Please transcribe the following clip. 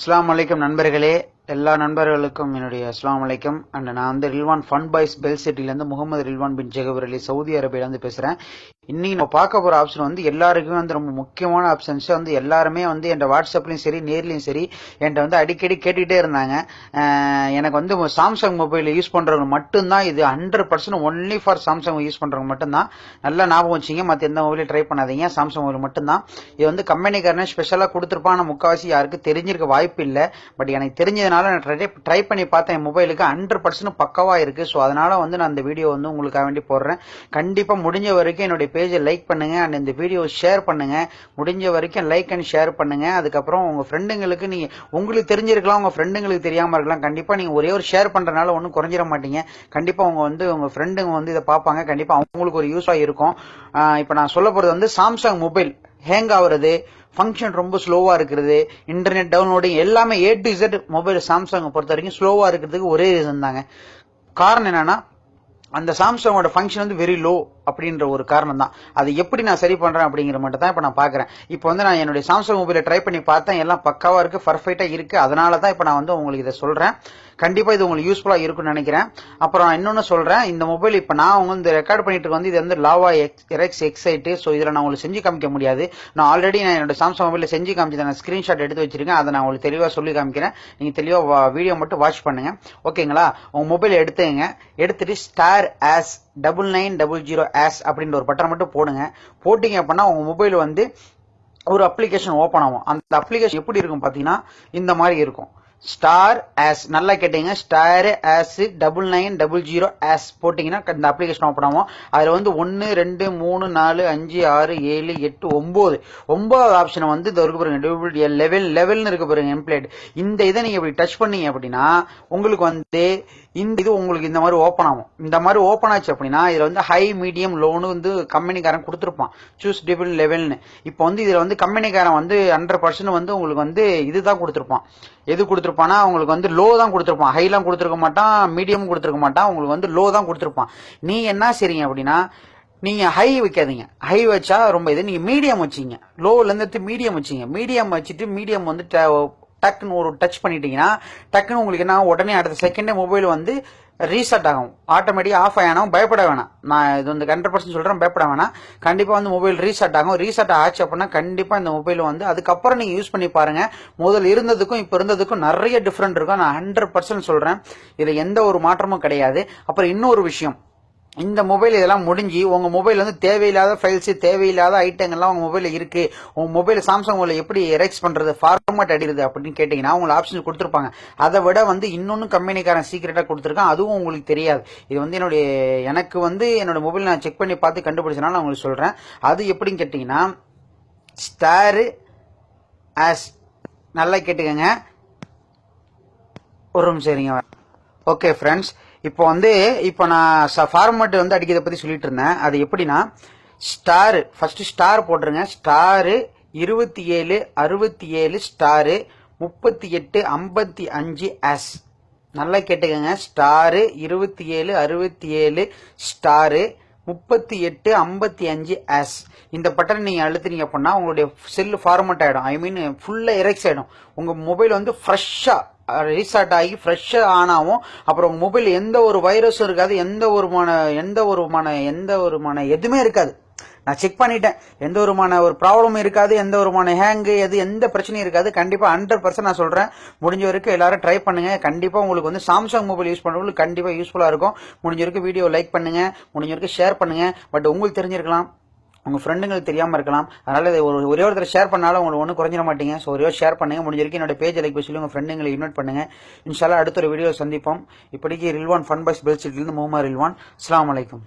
அஸ்லாம் வலைக்கம் நண்பர்களே எல்லா நண்பர்களுக்கும் என்னுடைய அஸ்லாம் வலைக்கம் அண்ட் நான் வந்து ரில்வான் ஃபன் பாய்ஸ் பெல் சிட்டிலேருந்து முகமது ரில்வான் பின் ஜெகவர் அலி சவுதி அரேபியாவிலேருந்து பேசுகிறேன் இன்னைக்கு நம்ம பார்க்க போகிற ஆப்ஷன் வந்து எல்லாருக்குமே வந்து ரொம்ப முக்கியமான ஆப்ஷன்ஸ் வந்து எல்லாருமே வந்து என் வாட்ஸ்அப்லையும் சரி நேர்லையும் சரி என்கிட்ட வந்து அடிக்கடி கேட்டுக்கிட்டே இருந்தாங்க. எனக்கு வந்து சாம்சங் மொபைல் யூஸ் பண்றவங்க மட்டும்தான் இது hundred percent only for Samsung use பண்றவங்க மட்டும்தான். நல்லா ஞாபகம் வச்சிங்க மற்ற எந்த மொபைலையும் ட்ரை பண்ணாதீங்க. சாம்சங் மொபைல் மட்டும்தான். இது வந்து கம்பெனிக்காரனே ஸ்பெஷலாக கொடுத்துருப்பான் முக்கால்வாசி யாருக்கு தெரிஞ்சிருக்க வாய்ப்பு இல்லை. பட் எனக்கு தெரிஞ்சதுனால நான் ட்ரை ட்ரை பண்ணி பார்த்தேன். என் மொபைலுக்கு ஹண்ட்ரட் பர்சன்ட் பக்கவா இருக்கு. ஸோ அதனால வந்து நான் இந்த வீடியோ வந்து உங்களுக்காக வேண்டி போடுறேன். கண்டிப்பா முடிஞ்ச வரைக்கும் என்னுடைய பேஜை லைக் பண்ணுங்க அண்ட் இந்த வீடியோ ஷேர் பண்ணுங்க. முடிஞ்ச வரைக்கும் லைக் அண்ட் ஷேர் பண்ணுங்க. அதுக்கப்புறம் உங்க ஃப்ரெண்டுங்களுக்கு நீங்க உங்களுக்கு தெரிஞ்சிருக்கலாம் உங்க ஃப்ரெண்டுங்களுக்கு தெரியாம இருக்கலாம். கண்டிப்பா நீங்க ஒரே ஒரு ஷேர் பண்றதுனால ஒன்றும் குறைஞ்சிட மாட்டீங்க. கண்டிப்பா அவங்க வந்து உங்க ஃப்ரெண்டுங்க வந்து இதை பார்ப்பாங்க. கண்டிப்பா அவங்களுக்கு ஒரு யூஸாக இருக்கும். இப்போ நான் சொல்ல போறது வந்து சாம்சங் மொபைல் ஹேங் ஆகுறது ஃபங்க்ஷன் ரொம்ப ஸ்லோவா இருக்கிறது இன்டர்நெட் டவுன்லோடிங் எல்லாமே A to Z mobile Samsung பொறுத்த வரைக்கும் ஸ்லோவா இருக்கிறதுக்கு ஒரே ரீசன் தாங்க. காரணம் என்னன்னா அந்த சாம்சங்கோட ஃபங்க்ஷன் வந்து வெரி லோ அப்படின்ற ஒரு காரணம் தான் அது எப்படி நான் சரி பண்றேன் அப்படிங்கிற மட்டும் தான் இப்போ நான் பாக்குறேன். இப்போ வந்து நான் என்னுடைய சாம்சங் மொபைலை ட்ரை பண்ணி பார்த்தேன். எல்லாம் பக்காவா இருக்கு பர்ஃபெக்டா இருக்கு. அதனால தான் இப்போ நான் வந்து உங்களுக்கு இதை சொல்றேன். கண்டிப்பா இது உங்களுக்கு யூஸ்ஃபுல்லா இருக்கும்னு நினைக்கிறேன். அப்புறம் இன்னொன்னு சொல்றேன். இந்த மொபைல் இப்போ நான் வந்து ரெக்கார்ட் பண்ணிட்டு வந்து இது வந்து லாவா எக்ஸ் எக்ஸைட்டு ஸோ இதில் நான் உங்களுக்கு செஞ்சு காமிக்க முடியாது. நான் ஆல்ரெடி நான் என்னோட சாம்சங் மொபைலில் செஞ்சு காமிச்சதை நான் ஸ்கிரீன்ஷாட் எடுத்து வச்சிருக்கேன். அதை நான் உங்களுக்கு தெளிவாக சொல்லி காமிக்கிறேன். நீங்க தெளிவாக வீடியோ மட்டும் வாட்ச் பண்ணுங்க. ஓகேங்களா உங்க மொபைல் எடுத்துங்க எடுத்துட்டு star hash double nine double zero hash அப்படின்ற ஒரு பட்டனை மட்டும் போடுங்க. போட்டிங்க அப்படின்னா உங்க மொபைல் வந்து ஒரு அப்ளிகேஷன் ஓப்பன் ஆகும். அந்த அப்ளிகேஷன் எப்படி இருக்கும் பார்த்தீங்கன்னா இந்த மாதிரி இருக்கும். ஸ்டார் ஆஸ் நல்லா கேட்டீங்க star hash double nine double zero hash போட்டீங்கன்னா இந்த அப்ளிகேஷன் ஓப்பன் ஆகும். அதில் வந்து ஒன்று ரெண்டு மூணு நாலு அஞ்சு ஆறு ஏழு எட்டு ஒம்பது ஒன்பதாவது ஆப்ஷனை வந்து இது இருக்க பாருங்க லெவல் லெவல்னு இருக்க பாருங்க எம்ப்ளேட் இந்த இதை நீங்கள் இப்படி டச் பண்ணீங்க அப்படின்னா உங்களுக்கு வந்து இந்த இது உங்களுக்கு இந்த மாதிரி ஓப்பன் ஆகும். இந்த மாதிரி ஓப்பன் ஆச்சு அப்படின்னா இதில் வந்து ஹை மீடியம் லோனு வந்து கம்பெனிக்காரன் கொடுத்துருப்பான். சூஸ் டிபிள் லெவல்னு இப்போ வந்து இதில் வந்து கம்பெனிக்காரன் வந்து ஹண்ட்ரட் பர்சன்ட் வந்து உங்களுக்கு வந்து இதுதான் கொடுத்துருப்பான். எது கொடுத்துருப்பான்? உங்களுக்கு வந்து லோ தான் கொடுத்துருப்பான். ஹைலாம் கொடுத்துருக்க மாட்டான் மீடியம் கொடுத்துருக்க மாட்டான். உங்களுக்கு வந்து லோ தான் கொடுத்துருப்பான். நீ என்ன செய்றீங்க அப்படின்னா நீங்க ஹை வைக்காதீங்க. ஹை வச்சா ரொம்ப இது. நீங்க மீடியம் வச்சீங்க. லோலேருந்து எடுத்து மீடியம் வச்சீங்க. மீடியம் வச்சுட்டு மீடியம் வந்து ட- டக்குன்னு ஒரு டச் பண்ணிட்டீங்கன்னா டக்குன்னு உங்களுக்கு என்ன உடனே அடுத்த செகண்டே மொபைல் வந்து ரீசெட் ஆகும். ஆட்டோமேட்டிக்காக ஆஃப் ஆகணும் பயப்பட வேணாம். நான் இது வந்து ஹண்ட்ரட் பர்சன்ட் சொல்கிறேன் பயப்பட வேணாம். கண்டிப்பாக வந்து மொபைல் ரீசெட் ஆகும். ரீசெட் ஆச்சு அப்படின்னா கண்டிப்பாக இந்த மொபைல் வந்து அதுக்கப்புறம் நீங்கள் யூஸ் பண்ணி பாருங்கள் முதல் இருந்ததுக்கும் இப்போ இருந்ததுக்கும் நிறைய டிஃப்ரெண்ட் இருக்கும். நான் ஹண்ட்ரட் பர்சன்ட் சொல்கிறேன் இதில் எந்த ஒரு மாற்றமும் கிடையாது. அப்புறம் இன்னொரு விஷயம். இந்த மொபைல் இதெல்லாம் முடிஞ்சு உங்க மொபைல் வந்து தேவையில்லாத ஃபைல்ஸ் தேவையில்லாத ஐட்டங்கள்லாம் உங்க மொபைல்ல இருக்கு. உங்க மொபைல் சாம்சங் உங்களை எப்படி எரெக்ஸ் பண்றது ஃபார்மேட் அடிக்கிறது அப்படின்னு கேட்டீங்கன்னா உங்களுக்கு ஆப்ஷன் கொடுத்துருப்பாங்க. அதை விட வந்து இன்னொன்னு கம்பெனிக்காரன் சீக்கிரட்டா கொடுத்துருக்கான் அதுவும் உங்களுக்கு தெரியாது. இது வந்து என்னுடைய எனக்கு வந்து என்னோட மொபைல் நான் செக் பண்ணி பார்த்து கண்டுபிடிச்சனால நான் உங்களுக்கு சொல்றேன். அது எப்படின்னு கேட்டீங்கன்னா ஸ்டாரு ஆஸ் நல்லா கேட்டுக்கங்க. ஒரு நிமிஷம் சரிங்க ஓகே ஃப்ரெண்ட்ஸ் இப்போ வந்து இப்போ நான் ஃபார்மேட் வந்து அடிக்கிறத பற்றி சொல்லிட்டு இருந்தேன். அது எப்படின்னா ஸ்டார் ஃபஸ்ட்டு ஸ்டார் போட்டுருங்க. ஸ்டாரு இருபத்தி ஏழு அறுபத்தி ஏழு ஸ்டாரு முப்பத்தி எட்டு ஐம்பத்தி அஞ்சு எஸ் நல்லா கேட்டுக்கோங்க. ஸ்டாரு இருபத்தி ஏழு அறுபத்தி ஏழு ஸ்டாரு முப்பத்தி எட்டு ஐம்பத்தி அஞ்சு ஆஸ் இந்த பட்டனை நீங்கள் அழுத்துனீங்க அப்படின்னா உங்களுடைய செல்லு ஃபார்மட் ஆகிடும் ஐ மீன் ஃபுல்லாக எரெக்ஸ் ஆகிடும் உங்கள் மொபைல் வந்து ஃப்ரெஷ்ஷாக ரீஸ்டார்ட் ஆகி ஃப்ரெஷ்ஷாக ஆனாவும் அப்புறம் மொபைல் எந்த ஒரு வைரஸும் இருக்காது. எந்த ஒருமான எந்த ஒருமான எந்த ஒருமான எதுவுமே இருக்காது. நான் செக் பண்ணிட்டேன். எந்த விதமான ஒரு ப்ராப்ளமும் இருக்காது எந்த விதமான ஹேங்கு எது எந்த பிரச்சனையும் இருக்காது. கண்டிப்பாக ஹண்ட்ரட் பர்சன்ட் நான் சொல்கிறேன் முடிஞ்ச வரைக்கும் எல்லாரும் ட்ரை பண்ணுங்க. கண்டிப்பாக உங்களுக்கு வந்து சாம்சங் மொபைல் யூஸ் பண்ணுறவங்களுக்கு கண்டிப்பாக யூஸ்ஃபுல்லாக இருக்கும். முடிஞ்ச வரைக்கும் வீடியோ லைக் பண்ணுங்க. முடிஞ்ச வரைக்கும் ஷேர் பண்ணுங்க. பட் உங்களுக்கு தெரிஞ்சிருக்கலாம். உங்கள் ஃப்ரெண்டுங்களுக்கு தெரியாமல் இருக்கலாம். அதனால் இதை ஒரு ஒரே ஒருத்தர் ஷேர் பண்ணாலும் உங்களுக்கு ஒன்றும் குறைஞ்சிட மாட்டீங்க. ஸோ ஒரே ஷேர் பண்ணுங்கள் முடிஞ்ச வரைக்கும் என்னோட பேஜ் லைக் சொல்லி உங்கள் ஃப்ரெண்டுங்களை இன்வைட் பண்ணுங்கள் இன்ஷால்லா அடுத்த ஒரு வீடியோ சந்திப்போம். இப்படிக்கு ரில்வான் ஃபன் பஸ் பெல்சிட்டிலிருந்து முகமது ரில்வான் அஸ்லாம் வலைக்கம்